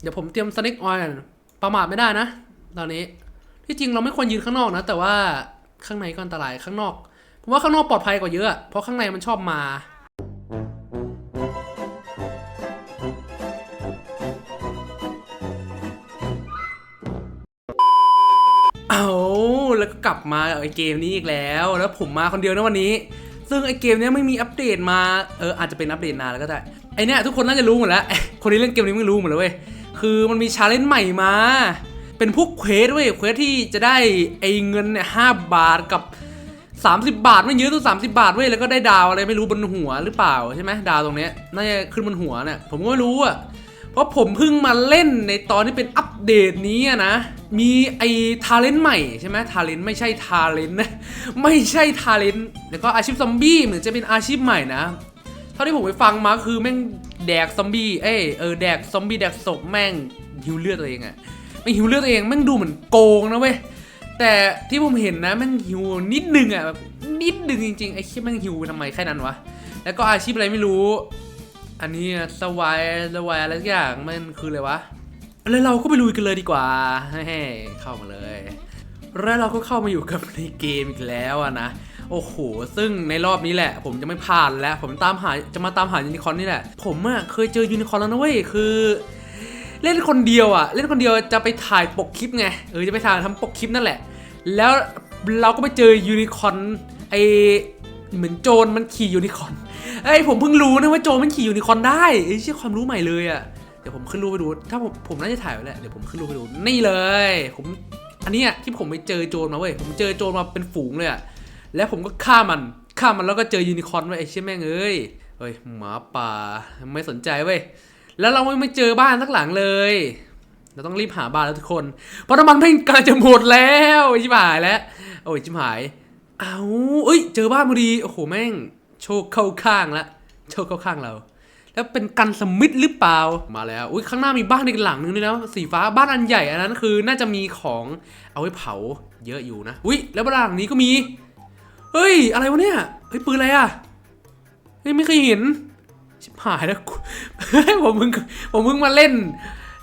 เดี๋ยวผมเตรียมสเน็กออยประมาทไม่ได้นะ ตอนนี้ ที่จริงเราไม่ควรยืนข้างนอกนะ แต่ว่าข้างในก็อันตรายข้างนอก ผมว่าข้างนอกปลอดภัยกว่าเยอะ เพราะข้างในมันชอบมา เอาแล้วก็กลับมาไอเกมนี้อีกแล้ว แล้วผมมาคนเดียวนะวันนี้ ซึ่งไอเกมนี้ไม่มีอัปเดตมา เอออาจจะเป็นอัปเดตนานแล้วก็ได้ ไอเนี้ยทุกคนน่าจะรู้หมดแล้ว คนที่เล่นเกมนี้ไม่รู้หมดเลยเว้ย คือมันมีชาเลนจ์ใหม่มา เป็นพวกเควสเว้ยเควสที่จะได้ไอเงินเนี่ยห้าบาทกับ 30 บาทไม่เยอะตัว30บาทเว้ยแล้วก็ได้ดาวอะไรไม่รู้บนหัวหรือเปล่าใช่ไหมดาวตรงเนี้ยน่าจะขึ้นบนหัวเนี่ยผมก็ไม่รู้อะเพราะผมเพิ่งมาเล่นในตอนที่เป็นอัปเดตนี้นะ มีไอ้ทาเลนต์ใหม่ใช่ไหมทาเลนต์ไม่ใช่ทาเลนต์นะ ไม่ใช่ทาเลนต์แล้วก็อาชีพซอมบี้เหมือนจะเป็นอาชีพใหม่นะ ท่าที่ผมไปฟังมาคือแม่งแดกซอมบี้ เอ้เออแดกซอมบี้แดกศพแม่งหิวเลือดตัวเองอะไม่หิวเลือดตัวเองแม่งดูเหมือนโกงนะเว้ย แต่ที่ผมเห็นนะแม่งหิวนิดนึงอะแบบนิดนึงจริงๆไอ้คิดแม่งหิวไปทำไมแค่นั้นวะ แล้วก็อาชีพอะไรไม่รู้ อันนี้สวายสวายอะไรสักอย่างมันคืออะไรวะ แล้วเราก็ไปลุยกันเลยดีกว่าเฮ้เข้ามาเลย แล้วเราก็เข้ามาอยู่กับในเกมอีกแล้วอะนะ โอ้โห ซึ่งในรอบนี้แหละ ผมจะไม่พลาดแล้ว ผมตามหาจะมาตามหายูนิคอร์นนี่แหละ ผมอะเคยเจอยูนิคอร์นแล้วนะเว้ย คือ เล่นคนเดียวอะเล่นคนเดียวจะไปถ่ายปกคลิปไง เออ จะไปถ่ายทำปกคลิปนั่นแหละ แล้วเราก็ไปเจอยูนิคอร์นไอเหมือนโจรมันขี่ยูนิคอร์นไอยผมเพิ่งรู้นะว่าโจรมันขี่ยูนิคอร์นได้เอ้ยเชื่อความรู้ใหม่เลยอะเดี๋ยวผมขึ้นรูปไปดู ถ้าผมผมน่าจะถ่ายไว้แหละ เดี๋ยวผมขึ้นรูปไปดู นี่เลย ผม อันนี้ที่ผมไปเจอโจรมาเว้ย ผมเจอโจรมาเป็นฝูงเลยอะ แล้วผมก็ฆ่ามันฆ่ามันแล้วก็เจอยูนิคอร์นไว้ยไอ้เชี่ยแม่งเอ้ยเฮ้ยหมาป่าไม่สนใจเว้ยแล้วเราไม่เจอบ้านสักหลังเลย เราต้องรีบหาบ้านแล้วทุกคน เพราะน้ำมันแม่งกำลังจะหมดแล้วอ้ชิบหายแล้วโอ้ยชิบหายเอาเอ้ย เจอบ้านพอดีโอ้โหแม่ง โชคเข้าข้างละโชคเข้าข้างเรา แล้วเป็นกันสมิธหรือเปล่ามาแล้วอุ้ยข้างหน้ามีบ้านอีกหลังนึงด้วยนะสีฟ้าบ้านอันใหญ่อันนั้นคือน่าจะมีของเอาไว้เผาเยอะอยู่นะอุ้ยแล้วบ้านหลังนี้ก็มี เฮ้ย อะไรวะเนี่ย เฮ้ย ปืนอะไรอะเฮ้ย ไม่เคยเห็น ชิบหายแล้วผมเพิ่งผมเพิ่งมาเล่น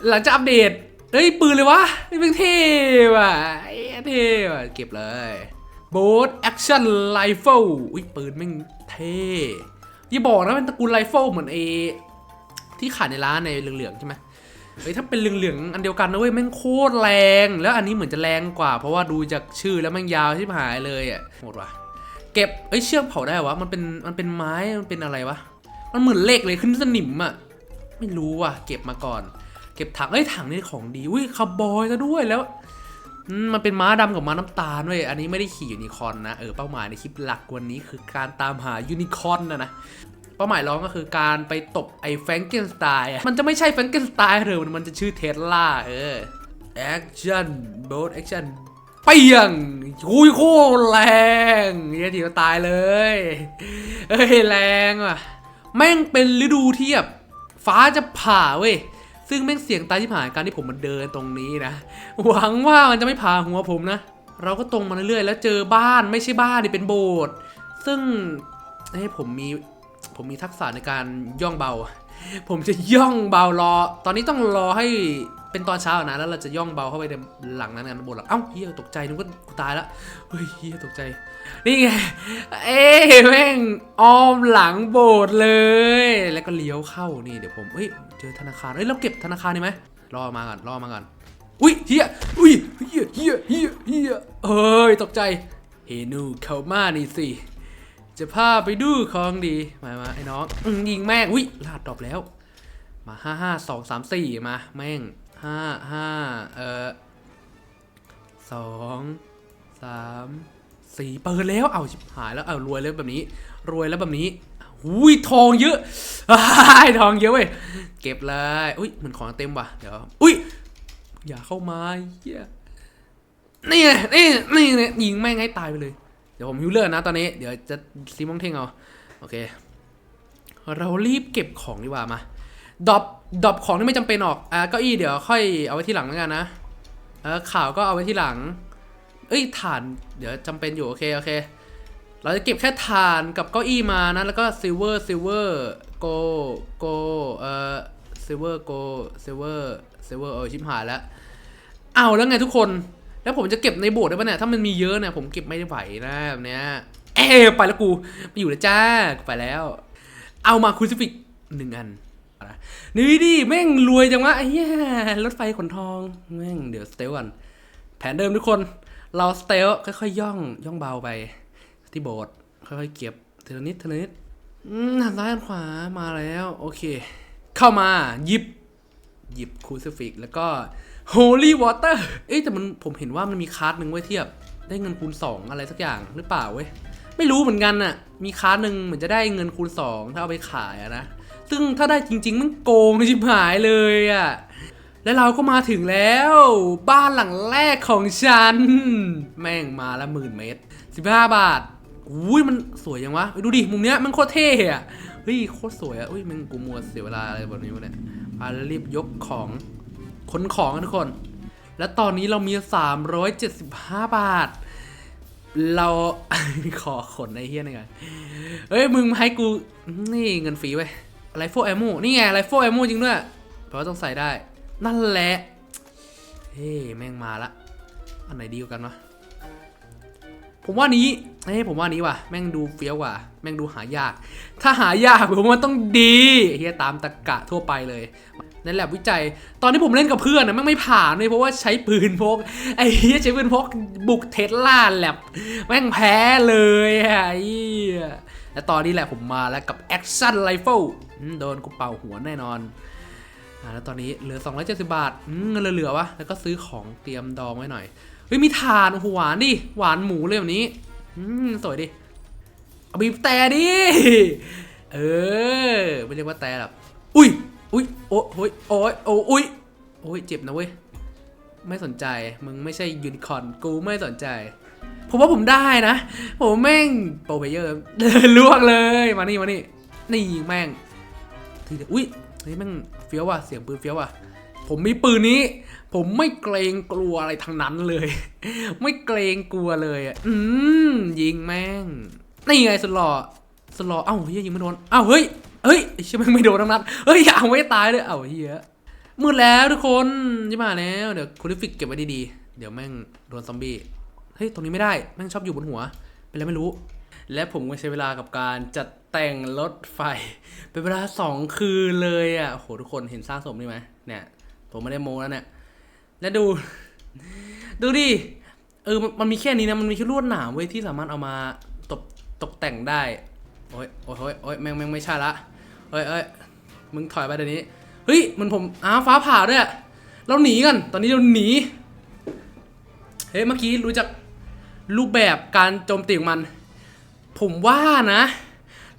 หลังจากอัปเดต เฮ้ย ปืนเลยวะเฮ้ยเป็นเท่ว่ะเท่ว่ะ เก็บเลยโบสแอคชั่นไรเฟิลอุ้ย ปืนแม่งเท่อย่าบอกนะเป็นตระกูลไรเฟิลเหมือนเอที่ขายในร้านในเหลืองๆใช่ไหมเฮ้ยถ้าเป็นเหลืองๆอันเดียวกันนะเว้ยแม่งโคตรแรง แล้วอันนี้เหมือนจะแรงกว่า เพราะว่าดูจากชื่อแล้วแม่งยาวชิบหายเลยอะหมดว่ะ เก็บเอ้ยเชือกเผาได้วะมันเป็นมันเป็นไม้มันเป็นอะไรวะมันเหมือนเหล็กเลยขึ้นสนิมอะไม่รู้ว่ะ เก็บมาก่อน เก็บถังเอ้ยถังนี่ของดีอุ้ยคาร์บอยซะด้วยแล้วมันเป็นม้าดำกับม้าน้ำตาลเว้ยอันนี้ไม่ได้ขี่ยูนิคอนนะ เออ เป้าหมายในคลิปหลักวันนี้คือการตามหายูนิคอนนะนะ เป้าหมายรองก็คือการไปตบไอ้แฟรงเกนสไตน์มันจะไม่ใช่แฟรงเกนสไตน์เถอะมันจะชื่อเทสลาเออแอคชั่นโบสแอคชั่น เปียงคุยโคตรแรงเฮียทีก็ตายเลยเอ้ยแรงว่ะ แม่งเป็นฤดูที่แบบฟ้าจะผ่าเว้ยซึ่งแม่งเสียงตายที่ผ่านการที่ผมมาเดินตรงนี้นะ หวังว่ามันจะไม่ผ่าหัวผมนะ เราก็ตรงมาเรื่อยๆ แล้วเจอบ้านไม่ใช่บ้านนี่เป็นโบสถ์ซึ่งเอ้ผมมีผมมีทักษะในการย่องเบา ผมจะย่องเบารอ ตอนนี้ต้องรอให้ เป็นตอนเช้านะแล้วเราจะย่องเบาเข้าไปในหลังนั้นกันบนหลังเอ้าเฮียตกใจนึกว่ากูตายล้วเฮ้ยเฮียตกใจ นี่ไงเอ้แม่งอ้อมหลังโบสถ์เลย แล้วก็เลี้ยวเข้านี่เดี๋ยวผมเฮ้ยเจอธนาคารเฮ้ยเราเก็บธนาคารดีไหมรอมาก่อนรอมาก่อนอุ้ยเฮียอุ้ยเฮียเฮียเฮียเฮียเฮ้ยตกใจเฮนูเข้ามานี่สิจะพาไปดูของดีมามาไอ้น้องยิงแม่งอุ้ยลาดดรอปแล้วมาห้าห้าสองสามสี่มาแม่ง ห้าห้าเออสองสามสี่เปิดแล้ว เอาชิบหายแล้ว เอารวยแล้วแบบนี้ รวยแล้วแบบนี้อุ้ยทองเยอะอ้ทองเยอะเว้ย เก็บเลย อุ้ยเหมือนของเต็มว่ะ เดี๋ยว อุ้ย อย่าเข้ามาเหี้ยนี่ไงนี่นี่นี่ยิงแม่งให้ตายไปเลย เดี๋ยวผมฮิวเลอร์นะตอนนี้ เดี๋ยวจะซีมองเท่งเอา โอเค เรารีบเก็บของดีกว่ามาดอป ดรอปของที่ไม่จำเป็นออกอ่าเก้าอี้เดี๋ยวค่อยเอาไว้ที่หลังแล้วกันนะเออข่าวก็เอาไว้ที่หลัง เอ้ยถ่านเดี๋ยวจำเป็นอยู่โอเคโอเค เราจะเก็บแค่ถ่านกับเก้าอี้มานะแล้วก็ซิลเวอร์ซิลเวอร์โกโกเอ่อซิลเวอร์โกซิลเวอร์ซิร์ฟเวอร์เออชิบหายแล้วเอาแล้วไงทุกคน แล้วผมจะเก็บในโบสถ์ได้ปะเนี่ยถ้ามันมีเยอะเนี่ยผมเก็บไม่ไหวนะแบบเนี้ยเอ๊ไปแล้วกูไปอยู่แล้วจ้าไปแล้ว เอามาคูซิฟิกหนึ่งอัน นี่ดิแม่งรวยจังวะไอ้เหี้ยรถไฟขนทองแม่งเดี๋ยวสเตลก่อนแผนเดิมทุกคน เราสเตลค่อยๆย่องย่องเบาไป ที่โบสถ์ค่อยๆเก็บทีละนิดทีละนิดหันซ้ายหันขวามาแล้ว โอเค เข้ามาหยิบหยิบคูซิฟิกแล้วก็ Holy Water เอ้ยแต่มันผมเห็นว่ามันมีคาร์ดหนึ่งไว้เทียบ ได้เงินคูณ 2 อะไรสักอย่างหรือเปล่าเว้ย ไม่รู้เหมือนกันน่ะ มีคาร์ดหนึ่งเหมือนจะได้เงินคูณ 2 ถ้าเอาไปขายอะนะ ซึ่งถ้าได้จริง ๆ มันโกงชิบหายเลยอะและเราก็มาถึงแล้ว บ้านหลังแรกของฉัน แม่งมาละหมื่นเมตร 15 บาทอุ้ยมันสวยยังวะดูดิมุมเนี้ยมันโคตรเท่อะเฮ้ยโคตรสวยอะอุ้ยมันกูมัวเสียเวลาอะไรแบบนี้วะเนี่ยพาแล้วรีบยกของขนของกันทุกคน แล้วตอนนี้เรามี 375 บาท เราขอขนไอ้เฮี้ยหน่อยเฮ้ยมึงมาให้กูนี่เงินฟรีไว้ ไรโฟแอมโมนี่ไงไรโฟแอมโมจริงด้วยแปลว่าต้องใส่ได้ นั่นแหละ เฮ้แม่งมาละ อันไหนดีกว่ากันวะ ผมว่านี้เฮ้ผมว่านี้ว่ะ แม่งดูเฟี้ยวกว่า แม่งดูหายาก ถ้าหายากผมว่าต้องดีเฮียตามตะกะทั่วไปเลยในแลบวิจัย ตอนที่ผมเล่นกับเพื่อนนะแม่งไม่ผ่านเลยเพราะว่าใช้ปืนพก ไอ้เฮียใช้ปืนพกบุกเทสลาแลบแม่งแพ้เลยไอ้และตอนนี้แหละผมมาแล้วกับแอคชั่นไรเฟิล โดนกูเป่าหัวแน่นอนอ่าแล้วตอนนี้เหลือ 270 บาทอืมเงินเหลือๆวะ แล้วก็ซื้อของเตรียมดองไว้หน่อย เฮ้ย มีถ่านโอ้โหหวานดิ หวานหมูเลยแบบนี้ อืม สวยดิ เอาบีบแต่ดิ เออ ไม่เรียกว่าแต่หรอกอุ้ย อุ้ย โอ้โอ้ยโอ้ยโอ้ยอุ้ยโอ้ย เจ็บนะเว้ย ไม่สนใจ มึงไม่ใช่ยูนิคอร์นกูไม่สนใจ ผมว่าผมได้นะ ผมแม่งโปรเพเยอร์ลวกเลย มานี่ มานี่ นี่แม่ง ทีเดียวอุ้ยเฮ้ยแม่งเฟี้ยวว่ะเสียงปืนเฟี้ยวว่ะผมมีปืนนี้ ผมไม่เกรงกลัวอะไรทั้งนั้นเลย ไม่เกรงกลัวเลยอะอืมยิงแม่งนี่ไงสลอสลอเอ้าเฮียยิงไม่โดนเอ้าเฮ้ยเฮ้ยไอ้เชี่ยแม่งไม่โดนทั้งนัดเฮ้ยเอาไม่ตายเลยเอ้าเฮียมืดแล้วทุกคนจะมาแล้วเดี๋ยวคุณฟิกเก็บไว้ดีๆเดี๋ยวแม่งโดนซอมบี้เฮ้ยตรงนี้ไม่ได้แม่งชอบอยู่บนหัว เป็นอะไรไม่รู้ และผมก็ใช้เวลากับการจัดแต่งรถไฟ เป็นเวลาสองคืนเลยอะโหทุกคนเห็นสร้างสมนี่ไหมเนี่ย ผมไม่ได้โม้แล้วเนี่ย แล้วดู ดูดิ เออ มันมีแค่นี้นะ มันมีแค่ลวดหนามเว้ยที่สามารถเอามาตกตกแต่งได้ โอ้ยโอ้ยโอ้ยแม่งแม่งไม่ใช่ละเอ้ยเอ้ยมึงถอยไปเดี๋ยวนี้ เฮ้ย มันผมอ้าวฟ้าผ่าด้วยเราหนีกัน ตอนนี้เราหนี เฮ้ย เมื่อกี้รู้จักรูปแบบการโจมตีของมัน ผมว่านะ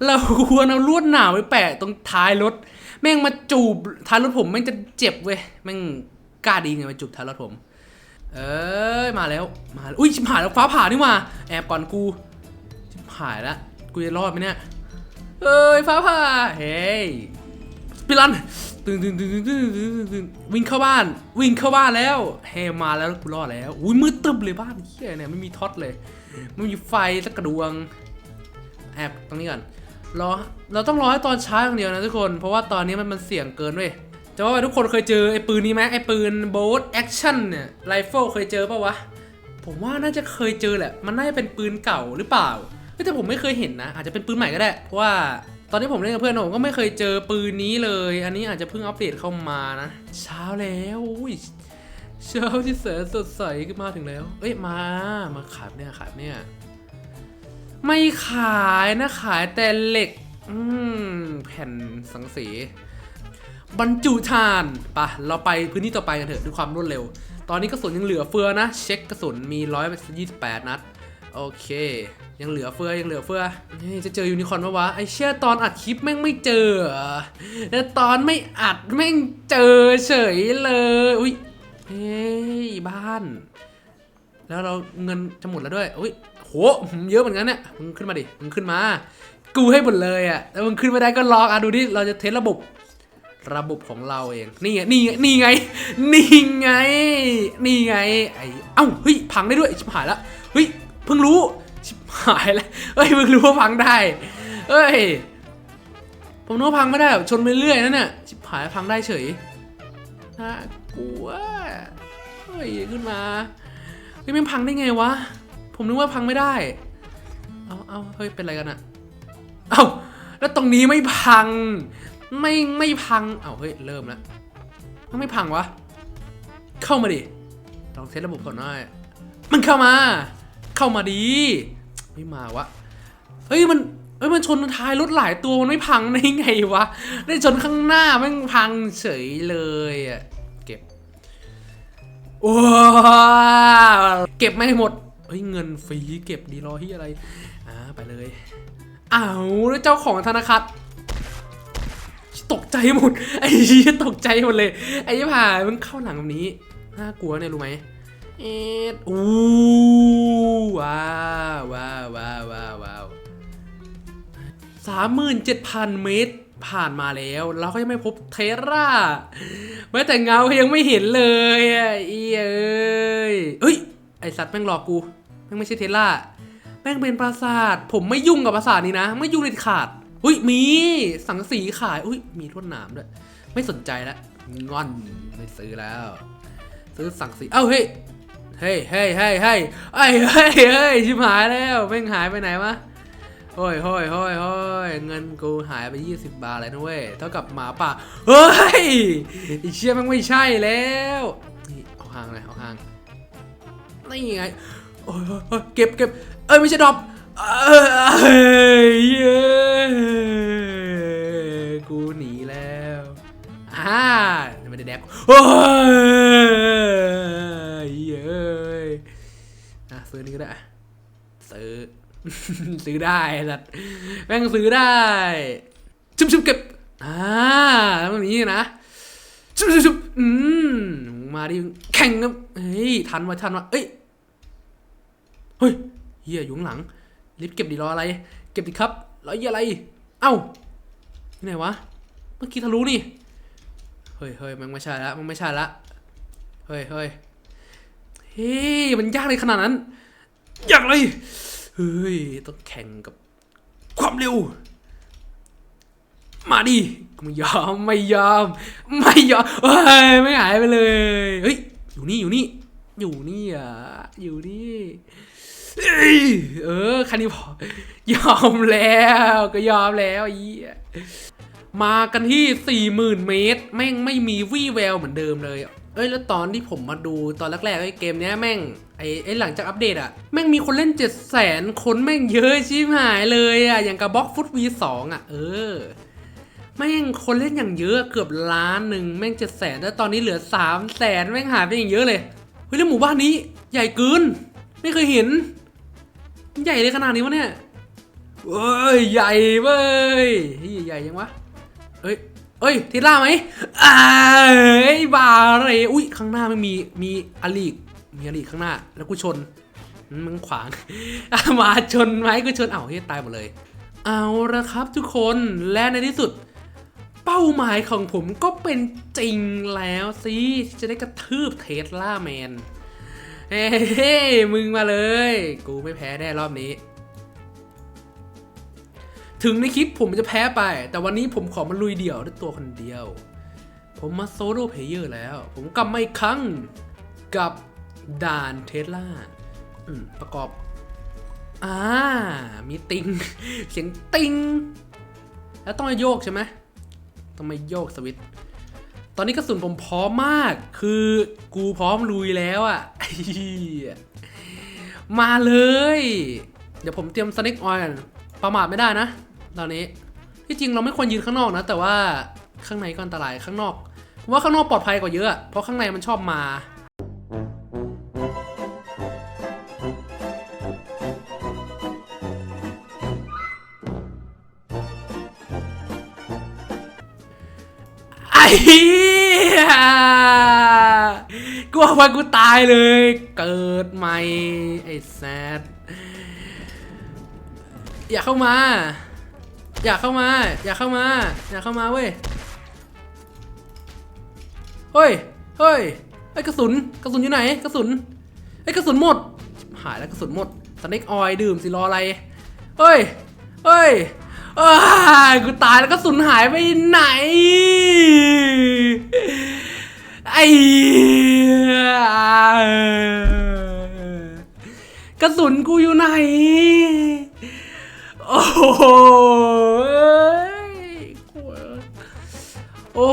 เราควรเอาลวดหนามไปแปะตรงท้ายรถ แม่งมาจูบท้ายรถผมแม่งจะเจ็บเว้ยแม่งกล้าดีไงมาจูบท้ายรถผม เอ้ยมาแล้วมาอุ้ยชิบหานแล้วฟ้าผ่านี่มาแอบก่อนกูชิบหานแล้วกูจะรอดไหมเนี่ยเอ้ยฟ้าผ่าเฮ้ยปิลันตึงตึงตึงตึงตึงตึงตึงวิ่งเข้าบ้าน วิ่งเข้าบ้านแล้วเฮมาแล้วกูรอดแล้วอุ้ยมืดตึบเลยบ้านเฮียเนี่ยไม่มีท็อตเลยไม่มีไฟสักกระดวง แอบตรงนี้ก่อนรอเราต้องรอให้ตอนเช้าอย่างเดียวนะทุกคน เพราะว่าตอนนี้มันมันเสี่ยงเกินเว้ยจะว่าไปทุกคนเคยเจอไอ้ปืนนี้ไหมไอ้ปืนโบสแอคชั่นเนี่ยไรเฟิลเคยเจอปะวะ ผมว่าน่าจะเคยเจอแหละ มันน่าจะเป็นปืนเก่าหรือเปล่าแต่ผมไม่เคยเห็นนะ อาจจะเป็นปืนใหม่ก็ได้ เพราะว่าตอนที่ผมเล่นกับเพื่อนผมก็ไม่เคยเจอปืนนี้เลย อันนี้อาจจะเพิ่งอัปเดตเข้ามานะ เช้าแล้วอุ้ยเช้าที่แสนสดใสก็มาถึงแล้ว เอ้ยมา มาขายเนี่ยขายเนี่ย ไม่ขายนะขายแต่เหล็ก อืม แผ่นสังสีบรรจุฐานปะเราไปพื้นที่ต่อไปกันเถอะด้วยความรวดเร็ว ตอนนี้กระสุนยังเหลือเฟือนะ เช็คกระสุนมี128นัด โอเค ยังเหลือเฟือยังเหลือเฟือนี่จะเจอยูนิคอร์นปะวะ ไอเชี่ยตอนอัดคลิปแม่งไม่เจอ แล้วตอนไม่อัดแม่งเจอเฉยเลย อุ้ยเฮ้ยบ้าน แล้วเราเงินจะหมดแล้วด้วย อุ้ย โหเยอะเหมือนกันเนี่ยมึงขึ้นมาดิมึงขึ้นมา กูให้หมดเลยอะแล้วมึงขึ้นไม่ได้ก็ลองอะดูดิเราจะเทสระบบระบบของเราเองนี่ไงนี่ไงนี่ไงนี่ไงนี่ไงไอเอ้าเฮ้ยพังได้ด้วยชิบหายล้วเฮ้ยเพิ่งรู้ชิบหายล้วเฮ้ยเพิ่งรู้ว่าพังได้เฮ้ยผมนึกว่าพังไม่ได้แบบชนไปเรื่อยนั่นน่ะชิบหายพังได้เฉยน่ากกลัวเฮ้ยขึ้นมาเฮ้ยมันพังได้ไงวะ ผมนึกว่าพังไม่ได้ เอาเอาเฮ้ย เป็นอะไรกันอะเอาแล้วตรงนี้ไม่พัง ไม่ไม่พัง เอาเฮ้ย เริ่มแล้วมันไม่พังวะ เข้ามาดิ ลองเซตระบบก่อนหน่อย มันเข้ามา เข้ามาดี ไม่มาวะ เฮ้ยมันเฮ้ยมันชนท้ายรถหลายตัวมันไม่พังได้ไงวะ ได้ชนข้างหน้าแม่งพังเฉยเลยอะเก็บว้าเก็บไม่หมด เฮ้ยเงินฟรีเก็บดีรอที่อะไร อ่าไปเลย อ้าวแล้วเจ้าของธนาคารตกใจหมดไอ้เหี้ตกใจหมดเลย ไอ้ยี่ผ่ามันเข้าหลังแบบนี้น่ากลัวเนี่ยรู้ไหมเอ็ดอู้ว้าวว้าวว้าวว้าวสามหมื่นเจ็ดพันเมตรผ่านมาแล้ว เราก็ยังไม่พบเทราแม้แต่เงายังไม่เห็นเลยอะเอ้ยเฮ้ยไอสัตว์แม่งหลอกกู แม่งไม่ใช่เทสลาแม่งเป็นปราสาท ผมไม่ยุ่งกับปราสาทนี้นะ ไม่ยุ่งเด็ดขาดอุ้ยมีสังสีขายอุ้ยมีลวดหนามด้วย ไม่สนใจแล้วงอนไม่ซื้อแล้ว ซื้อสังสีเอ้าเฮ้ยเฮ้ยเฮ้ยเฮ้ยเฮ้ยเฮ้ยเฮ้ยเฮ้ยชิบหายแล้วแม่งหายไปไหนวะโอ้ยโอ้ยโอ้ยโอ้ยเงินกูหายไป 20 บาทเลยนะเว้ย เท่ากับหมาป่า เฮ้ยไอีเชี่ยแมันไม่ใช่แล้ว นี่เอาห่างเลยเอาห่าง นี่ไง เก็บเก็บเอ้ยไม่ใช่ดรอปเอ้ยเย้กูหนีแล้วอ่าไม่ได้แดกโอ้ยเย้ยอะซื้อนี่ก็ได้ซื้อซื้อได้สัตว์แม่งซื้อได้ชุบชุบเก็บอ่าแล้วมันนี้นะชุบชุบชุบอืมมาดิแข่งนะเฮ้ยทันวะทันวะเอ้ย เฮ้ยเฮียอยู่ข้างหลังรีบเก็บดิรออะไร เก็บดิครับรอเฮียอะไร เอ้าที่ไหนวะ เมื่อกี้ทะลุนี่ เฮ้ยเฮ้ยมันไม่ใช่ละมันไม่ใช่ละ เฮ้ยเฮ้ยเฮ้ยมันยากเลยขนาดนั้นยากเลยเฮ้ยต้องแข่งกับความเร็ว มาดิกูไม่ยอมไม่ยอม ไม่ยอมเฮ้ยไม่หายไปเลย เฮ้ยอยู่นี่อยู่นี่ อยู่นี่อะอยู่นี่ เออคันนี้พอยอมแล้วก็ยอมแล้วไอ้เหี้ยมากันที่ 40,000 เมตร แม่งไม่มีวี่แววเหมือนเดิมเลย เอ้ยแล้วตอนที่ผมมาดูตอนแรกๆไอ้เกมเนี้ยแม่งไอ้ไอ้หลังจากอัปเดตอะแม่งมีคนเล่น7 0 0 0 0 0 คนแม่งเยอะชิบหายเลยอะอย่างกับบล็อกฟุตวีสองอะเออแม่งคนเล่นอย่างเยอะเกือบล้านหนึ่งแม่งเจ็ดแสนแล้วตอนนี้เหลือสามแสนแม่งหายไปอย่างเยอะเลยเฮ้ยแล้วหมู่บ้านนี้ใหญ่เกินไม่เคยเห็น ใหญ่เลยขนาดนี้วะเนี่ยเว้ย ใหญ่เว้ยใหญ่ยังวะเอ้ยเอ้ยเทสล่าไหมอ้ายบาอะไรอุ้ยข้างหน้าไม่มีมีอลีกมีอลีกข้างหน้า แล้วกูชนมึงขวาง มาชนไหมกูชนเอ้าเฮ้ยตายหมดเลย เอาละครับทุกคนและในที่สุด เป้าหมายของผมก็เป็นจริงแล้วสิจะได้กระทืบเทสลาแมน เฮ้ยมึงมาเลย กูไม่แพ้แน่รอบนี้ ถึงในคลิปผมจะแพ้ไป แต่วันนี้ผมขอมาลุยเดี่ยวด้วยตัวคนเดียว ผมมาโซโล่เพลเยอร์แล้ว ผมกลับมาอีกครั้งกับด่านเทสลาอืมประกอบ อ่า มีติง เสียงติง แล้วต้องโยกใช่ไหมต้องมาโยกสวิต ตอนนี้กระสุนผมพร้อมมาก คือกูพร้อมลุยแล้วอะ่ะ มาเลย เดี๋ยวผมเตรียมสเน็กออยล์ประมาทไม่ได้นะ ตอนนี้ ที่จริงเราไม่ควรยืนข้างนอกนะ แต่ว่าข้างในก็อันตรายข้างนอก ว่าข้างนอกปลอดภัยกว่าเยอะ เพราะข้างในมันชอบมาไอ้ กูว่ากูตายเลย เกิดใหม่ไอ้แซดอยากเข้ามา อยากเข้ามา อยากเข้ามา อยากเข้ามาเว้ย เฮ้ย เฮ้ย ไอ้กระสุน กระสุนอยู่ไหน กระสุน ไอ้กระสุนหมด หายแล้วกระสุนหมดสเน็กออยดื่มสิรออะไร เฮ้ย เฮ้ยอ้ายกูตายแล้วกระสุนหายไปไหน ไอ้ กระสุนกูอยู่ไหน โอ้โหโอ้